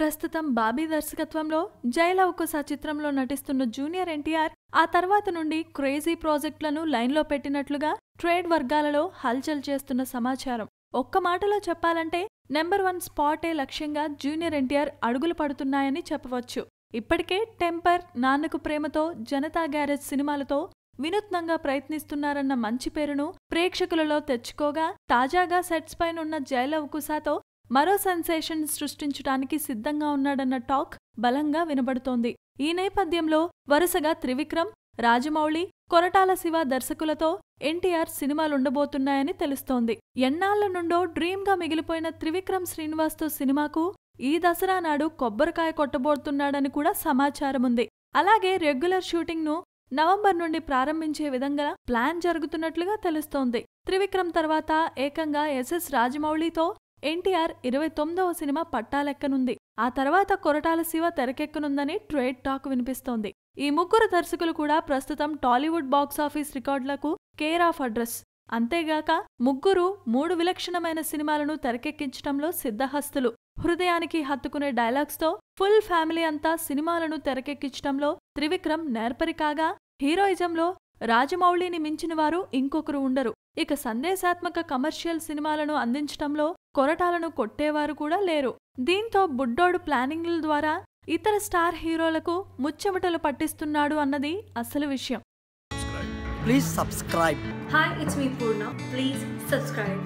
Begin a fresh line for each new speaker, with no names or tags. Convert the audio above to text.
ప్రస్తుతం బాబీ దర్శకత్వంలో జయలవకుశ చిత్రంలో నటిస్తున్న జూనియర్ ఎన్టీఆర్ ఆ తర్వాత నుండి క్రేజీ ప్రాజెక్టులను లైన్లో పెట్టినట్లుగా ట్రేడ్ వర్గాలలో హల్చల్ చేస్తున్న సమాచారం. ఒక్క మాటలో చెప్పాలంటే నెంబర్ వన్ స్పాటే లక్ష్యంగా జూనియర్ ఎన్టీఆర్ అడుగులు పడుతున్నాయని చెప్పవచ్చు. ఇప్పటికే టెంపర్ నాన్నకు ప్రేమతో జనతా గ్యారేజ్ సినిమాలతో వినూత్నంగా ప్రయత్నిస్తున్నారన్న మంచి పేరును ప్రేక్షకులలో తెచ్చుకోగా తాజాగా సెట్స్ పైనున్న జయలవకుశాతో మరో సెన్సేషన్ సృష్టించడానికి సిద్ధంగా ఉన్నాడన్న టాక్ బలంగా వినబడుతోంది. ఈ నేపథ్యంలో వరుసగా త్రివిక్రమ్ రాజమౌళి కొరటాల శివ దర్శకులతో ఎన్టీఆర్ సినిమాలుండబోతున్నాయని తెలుస్తోంది. ఎన్నాళ్ళ నుండో డ్రీమ్గా మిగిలిపోయిన త్రివిక్రమ్ శ్రీనివాస్తో సినిమాకు ఈ దసరా నాడు కొబ్బరికాయ కొట్టబోతున్నాడని కూడా సమాచారముంది. అలాగే రెగ్యులర్ షూటింగ్ను నవంబర్ నుండి ప్రారంభించే విధంగా ప్లాన్ జరుగుతున్నట్లుగా తెలుస్తోంది. త్రివిక్రమ్ తర్వాత ఏకంగా ఎస్ఎస్ రాజమౌళితో ఎన్టీఆర్ ఇరవై తొమ్మిదవ సినిమా పట్టాలెక్కనుంది. ఆ తర్వాత కొరటాల శివ తెరకెక్కనుందని ట్రేడ్ టాక్ వినిపిస్తోంది. ఈ ముగ్గురు దర్శకులు కూడా ప్రస్తుతం టాలీవుడ్ బాక్సాఫీస్ రికార్డులకు కేర్ ఆఫ్ అడ్రస్. అంతేగాక ముగ్గురు మూడు విలక్షణమైన సినిమాలను తెరకెక్కించడంలో సిద్ధహస్తులు. హృదయానికి హత్తుకునే డైలాగ్స్తో ఫుల్ ఫ్యామిలీ అంతా సినిమాలను తెరకెక్కించడంలో త్రివిక్రమ్ నేర్పరి కాగా హీరోయిజంలో రాజమౌళిని మించిన వారు ఇంకొకరు ఉండరు. ఇక సందేశాత్మక కమర్షియల్ సినిమాలను అందించటంలో కొరటాలను కొట్టేవారు కూడా లేరు దీంతో బుడ్డోడు ప్లానింగ్ల ద్వారా ఇతర స్టార్ హీరోలకు ముచ్చెమటలు పట్టిస్తున్నాడు అన్నది అసలు విషయం
Please subscribe.
Hi, it's me Purna. Please subscribe.